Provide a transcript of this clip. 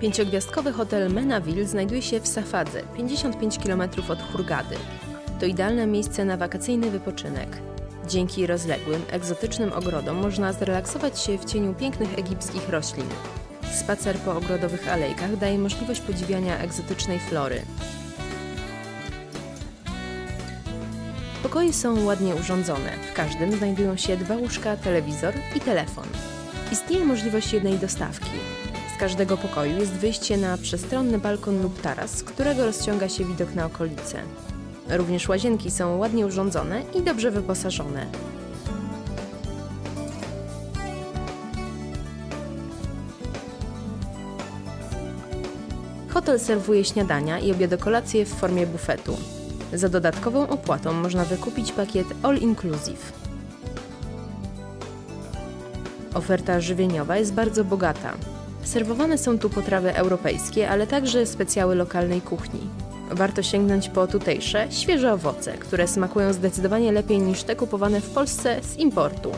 Pięciogwiazdkowy hotel Menaville znajduje się w Safadze, 55 km od Hurgady. To idealne miejsce na wakacyjny wypoczynek. Dzięki rozległym, egzotycznym ogrodom można zrelaksować się w cieniu pięknych egipskich roślin. Spacer po ogrodowych alejkach daje możliwość podziwiania egzotycznej flory. Pokoje są ładnie urządzone. W każdym znajdują się dwa łóżka, telewizor i telefon. Istnieje możliwość jednej dostawki. Z każdego pokoju jest wyjście na przestronny balkon lub taras, z którego rozciąga się widok na okolice. Również łazienki są ładnie urządzone i dobrze wyposażone. Hotel serwuje śniadania i obiadokolacje w formie bufetu. Za dodatkową opłatą można wykupić pakiet All Inclusive. Oferta żywieniowa jest bardzo bogata. Serwowane są tu potrawy europejskie, ale także specjały lokalnej kuchni. Warto sięgnąć po tutejsze, świeże owoce, które smakują zdecydowanie lepiej niż te kupowane w Polsce z importu.